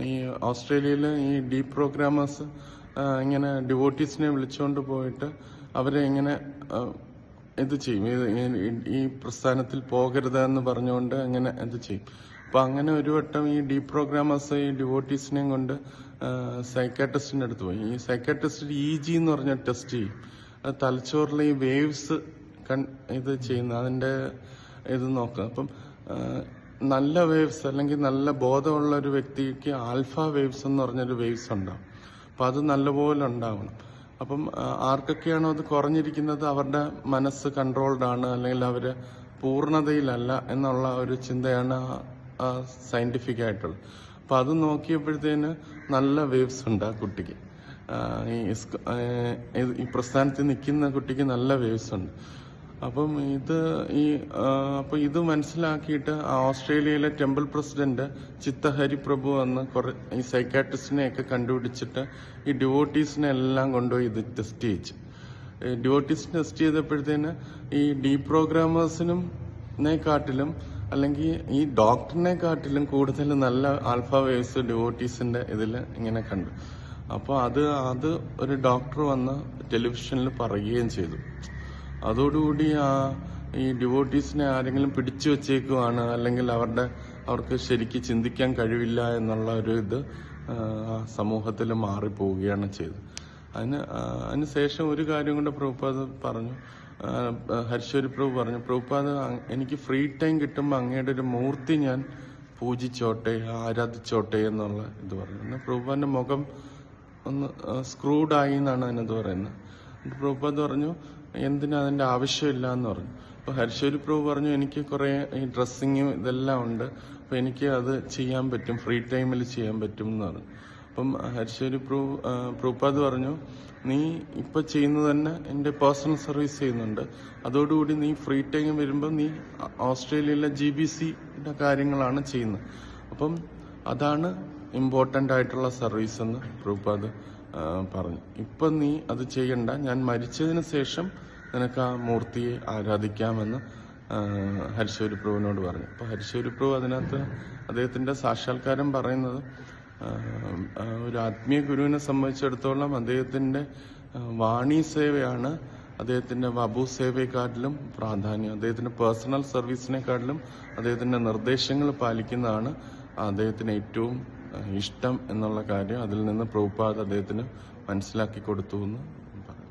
ഈ ഓസ്ട്രേലിയയിൽ ഈ ഡീ പ്രോഗ്രാമേഴ്സ് ഇങ്ങനെ ഡിവോട്ടീസിനെ വിളിച്ചുകൊണ്ട് പോയിട്ട് അവരെ ഇങ്ങനെ എന്ത് ചെയ്യും? ഈ- പ്രസ്ഥാനത്തിൽ പോകരുത് എന്ന് പറഞ്ഞുകൊണ്ട് അങ്ങനെ ഇത് ചെയ്യും? അപ്പൊ അങ്ങനെ ഒരു വട്ടം ഈ ഡീ പ്രോഗ്രാമേഴ്സ് ഈ ഡിവോട്ടീസിനെയും കൊണ്ട് സൈക്കാട്രിസ്റ്റിന്റെ അടുത്ത് പോയി. ഈ സൈക്കാട്രിസ്റ്റ് ഇ ജി എന്ന് പറഞ്ഞ ടെസ്റ്റ് ചെയ്യും. അത് തലച്ചോറിലെ ഈ വേവ്സ് ഇത് ചെയ്യുന്ന അതിന്റെ ഇത് നോക്കുക. അപ്പം നല്ല വേവ്സ് അല്ലെങ്കിൽ നല്ല ബോധമുള്ള ഒരു വ്യക്തിക്ക് ആൽഫ വേവ്സ് എന്ന് പറഞ്ഞൊരു വേവ്സ് ഉണ്ടാവും അപ്പം അത് നല്ലപോലെ ഉണ്ടാവണം. അപ്പം ആർക്കൊക്കെയാണോ അത് കുറഞ്ഞിരിക്കുന്നത് അവരുടെ മനസ്സ് കൺട്രോൾഡ് ആണ് അല്ലെങ്കിൽ അവർ പൂർണതയിലല്ല എന്നുള്ള ഒരു ചിന്തയാണ് സയന്റിഫിക് ആയിട്ടുള്ളത്. അപ്പം അത് നോക്കിയപ്പോഴത്തേന് നല്ല വേവ്സ് ഉണ്ട് ആ കുട്ടിക്ക്. ഈ പ്രസ്ഥാനത്തിൽ നിൽക്കുന്ന കുട്ടിക്ക് നല്ല വേവ്സ് ഉണ്ട്. അപ്പം ഇത് ഈ അപ്പൊ ഇത് മനസ്സിലാക്കിയിട്ട് ഓസ്ട്രേലിയയിലെ ടെമ്പിൾ പ്രസിഡന്റ് ചിത്തഹരി പ്രഭു എന്ന് കുറെ ഈ സൈക്കാട്രിസ്റ്റിനെ ഒക്കെ കണ്ടുപിടിച്ചിട്ട് ഈ ഡിവോട്ടീസിനെ എല്ലാം കൊണ്ടുപോയി ഇത് ടെസ്റ്റ് ചെയ്യിച്ചു. ഡിവോട്ടീസ് ടെസ്റ്റ് ചെയ്തപ്പോഴത്തേന് ഈ ഡീ പ്രോഗ്രാമേഴ്സിനും കാട്ടിലും അല്ലെങ്കിൽ ഈ ഡോക്ടറിനെ കാട്ടിലും കൂടുതൽ നല്ല ആൽഫ വേവ്സ് ഡിവോട്ടീസിന്റെ ഇതിൽ ഇങ്ങനെ കണ്ടു. അപ്പോൾ അത് അത് ഒരു ഡോക്ടർ വന്ന് ടെലിവിഷനിൽ പറയുകയും ചെയ്തു. അതോടുകൂടി ആ ഈ ഡിവോട്ടീസിനെ ആരെങ്കിലും പിടിച്ചു വെച്ചേക്കുവാണ് അല്ലെങ്കിൽ അവരുടെ അവർക്ക് ശരിക്ക് ചിന്തിക്കാൻ കഴിവില്ല എന്നുള്ള ഒരു ഇത് സമൂഹത്തിൽ മാറിപ്പോവുകയാണ് ചെയ്തത്. അതിന് അതിന് ശേഷം ഒരു കാര്യം കൊണ്ട് പ്രഭുപാദ് പറഞ്ഞു. ഹരിശ്വരി പ്രഭു പറഞ്ഞു പ്രഭുപാദ് എനിക്ക് ഫ്രീ ടൈം കിട്ടുമ്പോൾ അങ്ങയുടെ ഒരു മൂർത്തി ഞാൻ പൂജിച്ചോട്ടെ ആരാധിച്ചോട്ടെ എന്നുള്ള ഇത് പറഞ്ഞു. പിന്നെ പ്രഭുപാദിന്റെ മുഖം ഒന്ന് സ്ക്രൂഡായി എന്നാണ് അതിനത് പറയുന്നത്. പ്രഭുപാദ് പറഞ്ഞു എന്തിനാ അതിന്റെ ആവശ്യമില്ല എന്ന് പറഞ്ഞു. അപ്പോൾ ഹരിശ്വരി പ്രഭു പറഞ്ഞു എനിക്ക് കുറെ ഈ ഡ്രസ്സിങ്ങും ഇതെല്ലാം ഉണ്ട്. അപ്പോൾ എനിക്ക് അത് ചെയ്യാൻ പറ്റും ഫ്രീ ടൈമിൽ ചെയ്യാൻ പറ്റും എന്ന് പറഞ്ഞു. അപ്പം ഹരിശ്വരി പ്രഭു പ്രൂപ്പാദ് പറഞ്ഞു നീ ഇപ്പൊ ചെയ്യുന്നത് തന്നെ എന്റെ പേഴ്സണൽ സർവീസ് ചെയ്യുന്നുണ്ട്. അതോടുകൂടി നീ ഫ്രീ ടൈം വരുമ്പോൾ നീ ഓസ്ട്രേലിയയിലെ ജി ബി സിയുടെ കാര്യങ്ങളാണ് ചെയ്യുന്നത്. അപ്പം അതാണ് ഇമ്പോർട്ടന്റ് ആയിട്ടുള്ള സർവീസ് എന്ന് പ്രഭുപാദ് പറഞ്ഞു. ഇപ്പൊ നീ അത് ചെയ്യണ്ട. ഞാൻ മരിച്ചതിന് ശേഷം നിനക്ക് ആ മൂർത്തിയെ ആരാധിക്കാമെന്ന് ഹരിശൂരി പ്രഭുവിനോട് പറഞ്ഞു. അപ്പൊ ഹരിശൂരി പ്രഭു അതിനകത്ത് അദ്ദേഹത്തിന്റെ സാക്ഷാത്കാരം പറയുന്നത് ഒരു ആത്മീയ ഗുരുവിനെ സംബന്ധിച്ചിടത്തോളം അദ്ദേഹത്തിന്റെ വാണി സേവയാണ് അദ്ദേഹത്തിന്റെ വബു സേവയെക്കാട്ടിലും പ്രാധാന്യം. അദ്ദേഹത്തിന്റെ പേഴ്സണൽ സർവീസിനെക്കാട്ടിലും അദ്ദേഹത്തിന്റെ നിർദ്ദേശങ്ങൾ പാലിക്കുന്നതാണ് അദ്ദേഹത്തിന് ഏറ്റവും ഇഷ്ടം എന്നുള്ള കാര്യം അതിൽ നിന്ന് പ്രഭുപാദ് അദ്ദേഹത്തിന് മനസ്സിലാക്കി കൊടുത്തു എന്ന് പറഞ്ഞു